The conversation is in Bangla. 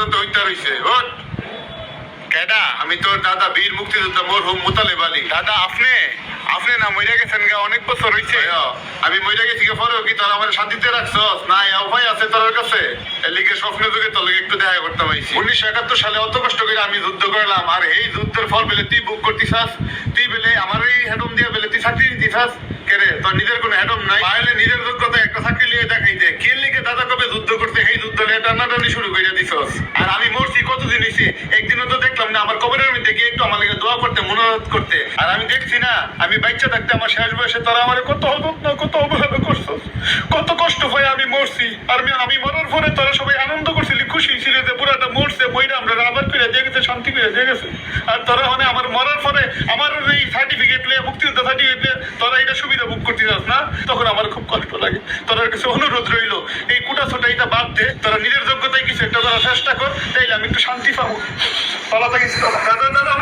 হইতে ওঠ কেডা? আমি তোর দাদা বীর মুক্তিযোদ্ধা মরহুম মুতালেব আলী। দাদা আপনি? আপনি না মইরা গেছেন গা অনেক বছর হইছে। আমি মইরা গেছি পরেও কি তোর আমার শান্তিতে রাখছস? না উপায় আছে তোর কাছে? এলিকে স্বপ্ন যুগে তোর একটু দেখা করতাম আইছি উনিশশো একাত্তর সালে অত কষ্ট করে আমি যুদ্ধ করলাম আর এই যুদ্ধের ফল পেলে তুই বুক করতিছাস? তুই বেলে আমার এই হেডম দিয়ে বেলে তুই চাকরি দিতিছাস? কেরে তোর নিজের কোনো হেডম নাই পাইলে নিজের যোগ্যতা একটা চাকরি লিয়ে দেখাইতে কে লিগে দাদা কবে যুদ্ধ করতে এই যুদ্ধ লিয়ে টানাটানি শুরু করে দিছস আর আমি মরছি, কতদিন হইছে একদিনও তো দেখলাম না, আমার কবরের মধ্যে গিয়ে একটু আমার লাগে দোয়া করতে মনোরোধ করতে। আর আমি দেখছি না, আমি বাচ্চা থাকতে আমার শেষ বয়সে তারা আমার কত অবজ্ঞা কত অবহেলা করছস কত কষ্ট হয়ে আমি মরছি। আর আমি মরার পরে তারা সবাই আনন্দ করছিলি খুশি ছিল যে পুরাটা মরছে বইটা আমরা আবার করে দিয়ে গেছে, শান্তি করে দিয়ে গেছে। আর তোরা মানে আমার মরার পরে আমার এই সার্টিফিকেট লিয়ে মুক্তিযোদ্ধা সার্টিফিকেট লিয়ে তোরা এটা সুবিধা বুক করতে যাস না, তখন আমার খুব কষ্ট লাগে। তোরা কাছে অনুরোধ রইল এই কুটা ছোটা এটা বাদ দে, তোরা নিজের যোগ্যতায় কিছু একটা করার চেষ্টা কর, তাইলে আমি একটু শান্তি পাবো পালা থাকিস। দাদা দাদা